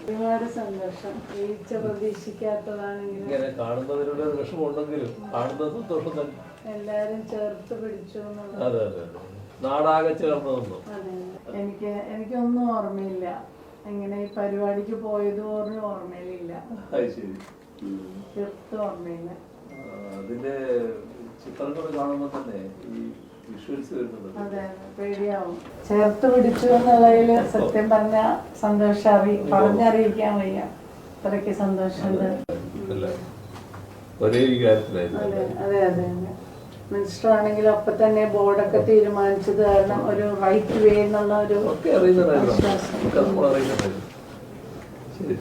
ഒരുപാട് സന്തോഷം. വീഴ്ച പ്രതീക്ഷിക്കാത്തതാണെങ്കിലും ഇങ്ങനെ. കാണുന്നതിനുള്ള ഒരു വിഷമമുണ്ടെങ്കിലും കാണുന്ന സന്തോഷം തന്നെ. എല്ലാരും ചേർത്ത് പിടിച്ചു അതെ അതെ നാടാകെ ചേർന്ന് എനിക്ക് എനിക്കൊന്നും ഓർമ്മയില്ല. എങ്ങനെ ഈ പരിപാടിക്ക് പോയത് പോലും ഓർമ്മയിലില്ല. അത് ശരി. തീർത്തും ഓർമ്മയില്ല. ആ, അതിന്റെ ചിത്രങ്ങൾ കാണുമ്പോൾ തന്നെ ഈ അതെ അതെ, പേടിയാവും. ചേർത്ത് പിടിച്ചു എന്നുള്ളതിൽ സത്യം പറഞ്ഞ സന്തോഷം അറി പറഞ്ഞറിയിക്കാൻ വയ്യ. അത്രയ്ക്ക് സന്തോഷമുണ്ട്. അല്ല ഒരേ അതെ അതെ മിനിസ്റ്റർ ആണെങ്കിലും അപ്പൊ തന്നെ ബോർഡൊക്കെ തീരുമാനിച്ചത് കാരണം ഒരു റൈറ്റ് വേ എന്നുള്ള ഒരു ശരി.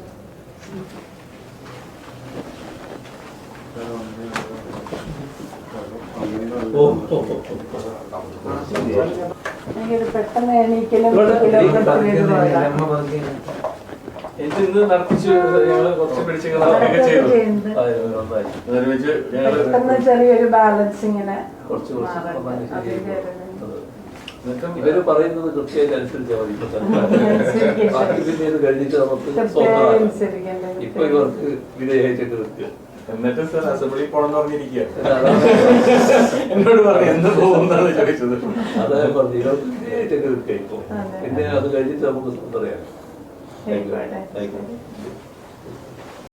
പെട്ടെന്ന് എണീക്കലും. ഇത് ഇന്ന് നടത്തിച്ചു ഞങ്ങൾ കുറച്ച് ചെയ്തു. ഒരുമിച്ച് ഞങ്ങൾ ചെറിയൊരു ബാലൻസ് ഇങ്ങനെ കുറച്ച്. എന്നിട്ടും ഇവർ പറയുന്നത് കൃത്യമായിട്ട് അനുസരിച്ചാൽ മതി കഴിഞ്ഞിട്ട് നമുക്ക്. ഇപ്പൊ ഇവർക്ക് വിധേയിച്ചിട്ട് നിൽക്കുക എന്നിട്ട് സർ അസംബ്ലി പോണം പറഞ്ഞിരിക്കുക എന്നോട് പറഞ്ഞു എന്ന് പോകുന്നാണ് ചോദിച്ചത്. അതായത് പറഞ്ഞു പിന്നെ അത് കഴിഞ്ഞിട്ട് നമുക്ക് പറയാം.